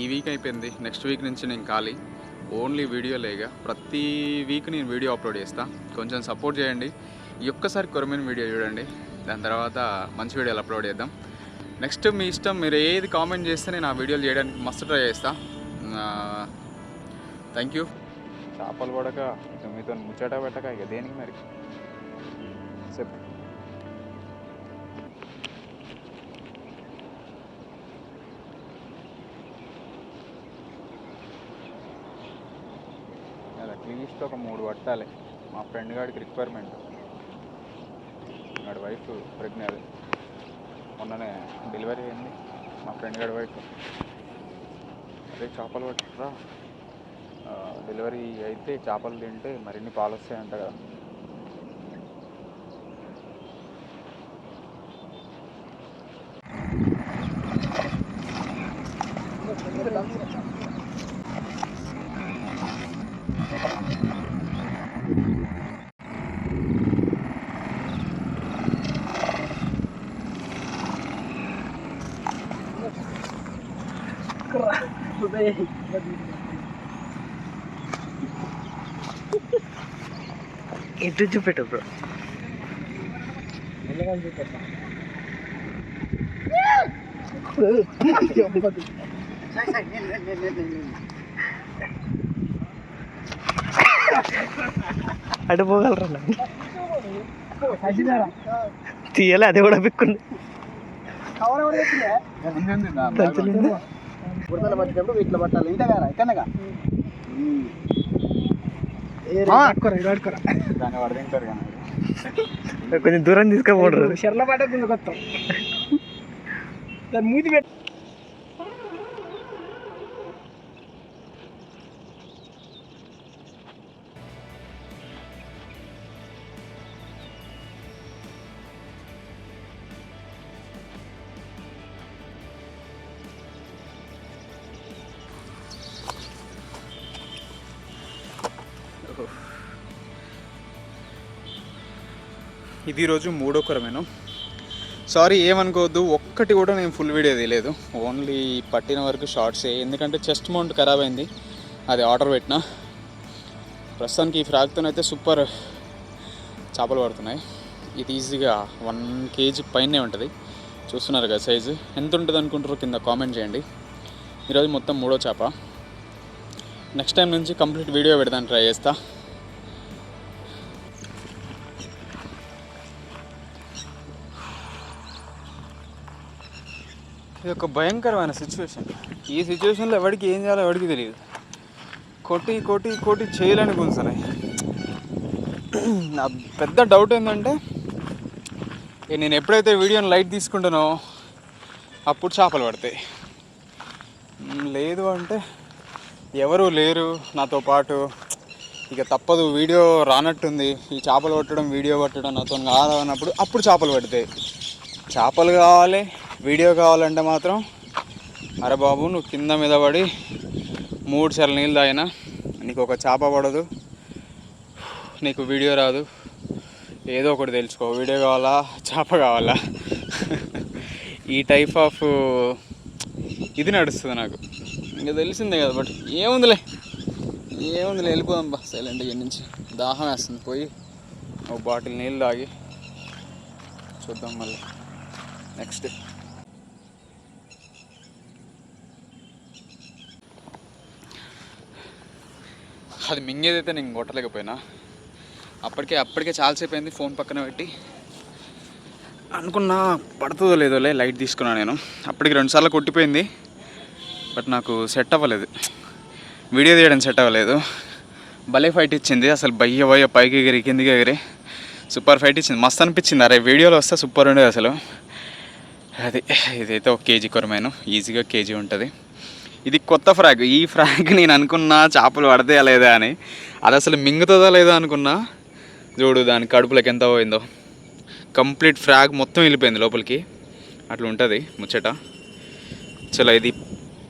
ఈ వీక్ అయిపోయింది. Next week నుంచి నేను ఖాళీ. ఓన్లీ వీడియోలేగా ప్రతి వీక్ నేను వీడియో అప్లోడ్ చేస్తాను కొంచెం సపోర్ట్ చేయండి. ఈ ఒక్కసారి కొరమైన వీడియో చూడండి. దాని తర్వాత మంచి వీడియోలు అప్లోడ్ చేద్దాం. నెక్స్ట్ మీ ఇష్టం మీరు ఏది కామెంట్ చేస్తే నేను ఆ వీడియోలు చేయడానికి మస్తు ట్రై చేస్తా. థ్యాంక్ యూ చేపలు పడక మీతో ముచ్చట పెట్టక ఇక దేనికి మరి? అట్లీస్ట్ ఒక మూడు పట్టాలి. మా ఫ్రెండ్ గాడికి రిక్వైర్మెంట్ వాడి వైఫ్ ప్రెగ్నెంట్ మొన్ననే డెలివరీ అయింది. మా ఫ్రెండ్ గాడి వైఫ్ అదే చేపలు పట్టరా డెలివరీ అయితే చేపలు తింటే మరిన్ని పాలు వస్తాయంట కదా. ఎటు చూపెట్టు బ్రో అటు పోగలరా తీయాలి అది కూడా పిక్కుంది బురదల పట్టేటప్పుడు వీటిలో పట్టాలి. ఇంత కదా ఎక్కడగా కొంచెం దూరం తీసుకుపోడరు. షర్ల పట్ట కింద కొత్తాం మూతి పెట్టి ఇది రోజు మూడో కొరమేను. సారీ ఏమనుకోవద్దు ఒక్కటి కూడా నేను ఫుల్ వీడియో తీయలేదు. ఓన్లీ పట్టిన వరకు షార్ట్సే. ఎందుకంటే చెస్ట్ మౌంట్ ఖరాబ్ అయింది. అది ఆర్డర్ పెట్టిన. ప్రస్తుతానికి ఈ ఫ్రాక్తోనైతే సూపర్ చేపలు పడుతున్నాయి. ఇది ఈజీగా వన్ కేజీ పైనే ఉంటుంది. చూస్తున్నారు కదా సైజు. ఎంత ఉంటుంది అనుకుంటారో కింద కామెంట్ చేయండి. ఈరోజు మొత్తం మూడో చేప. నెక్స్ట్ టైం నుంచి కంప్లీట్ వీడియో పెడతాను ట్రై చేస్తా. ఇది ఒక భయంకరమైన సిచ్యువేషన్ ఈ సిచ్యువేషన్లో ఎవరికి ఏం చేయాలో ఎవరికి తెలియదు. కొట్టి కొట్టి కొట్టి చేయాలని గుంజుతున్నాయి. నా పెద్ద డౌట్ ఏంటంటే ఇక నేను ఎప్పుడైతే వీడియోని లైట్ తీసుకుంటానో అప్పుడు చేపలు పడతాయి. లేదు అంటే ఎవరు లేరు. నాతో పాటు ఇక తప్పదు. వీడియో రానట్టుంది. ఈ చేపలు పట్టడం వీడియో పట్టడం నాతో కాదు అన్నప్పుడు అప్పుడు చేపలు పడతాయి. చేపలు కావాలి. వీడియో కావాలంటే మాత్రం అరే బాబు నువ్వు కింద మీద పడి మూడు సార్లు నీళ్ళు తాగినా నీకు ఒక చేప పడదు నీకు వీడియో రాదు ఏదో ఒకటి తెలుసుకో. వీడియో కావాలా చేప కావాలా? ఈ టైప్ ఆఫ్ ఇది నడుస్తుంది నాకు. ఇంకా తెలిసిందే కదా బట్ ఏముందిలే? ఏముందిలే వెళ్ళిపోదాం బా సైలెంట్ ఇక్కడి నుంచి. దాహం వేస్తుంది పోయి ఒక బాటిల్ నీళ్ళు తాగి చూద్దాం మళ్ళీ. నెక్స్ట్ అది మింగేదైతే నేను కొట్టలేకపోయినా అప్పటికే అప్పటికే చాలాసేపు అయింది ఫోన్ పక్కన పెట్టి. అనుకున్నా పడుతుందో లేదోలే లైట్ తీసుకున్నా నేను. అప్పటికి రెండుసార్లు కొట్టిపోయింది బట్ నాకు సెట్ అవ్వలేదు. వీడియో తీయడం సెట్ అవ్వలేదు. భలే ఫైట్ ఇచ్చింది అసలు బయ్య బయ్య పైకి ఎగిరి కిందికి ఎగిరి. సూపర్ ఫైట్ ఇచ్చింది. మస్తు అనిపించింది అరే వీడియోలో వస్తే సూపర్ ఉండేది అసలు. అది ఇదైతే ఒక కేజీ కొరమేను. ఈజీగా కేజీ ఉంటుంది. ఇది కొత్త ఫ్రాగ్. ఈ ఫ్రాగ్ నేను అనుకున్నా చేపలు పడతాయా లేదా అని. అది అసలు మింగుతుందా లేదా అనుకున్నా. చూడు దాని కడుపులోకి ఎంత పోయిందో. కంప్లీట్ ఫ్రాగ్ మొత్తం వెళ్ళిపోయింది లోపలికి. అట్లా ఉంటుంది ముచ్చట. చలో ఇది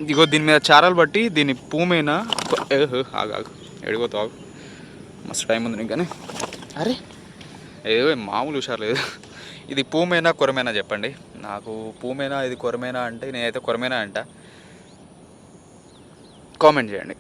ఇదిగో దీని మీద చారాలు బట్టి దీని పూమేనా ఏహో ఆగు ఆగు. ఎడిపోతావు ఆగు. మస్తు టైం ఉంది నీకు కానీ. అరే. ఏదో మామూలు హుషారు లేదు. ఇది పూమేనా కొరమేనా చెప్పండి. నాకు పూమేనా ఇది కొరమేనా అంటే నేనైతే కొరమేనా అంట. కామెంట్ చేయండి.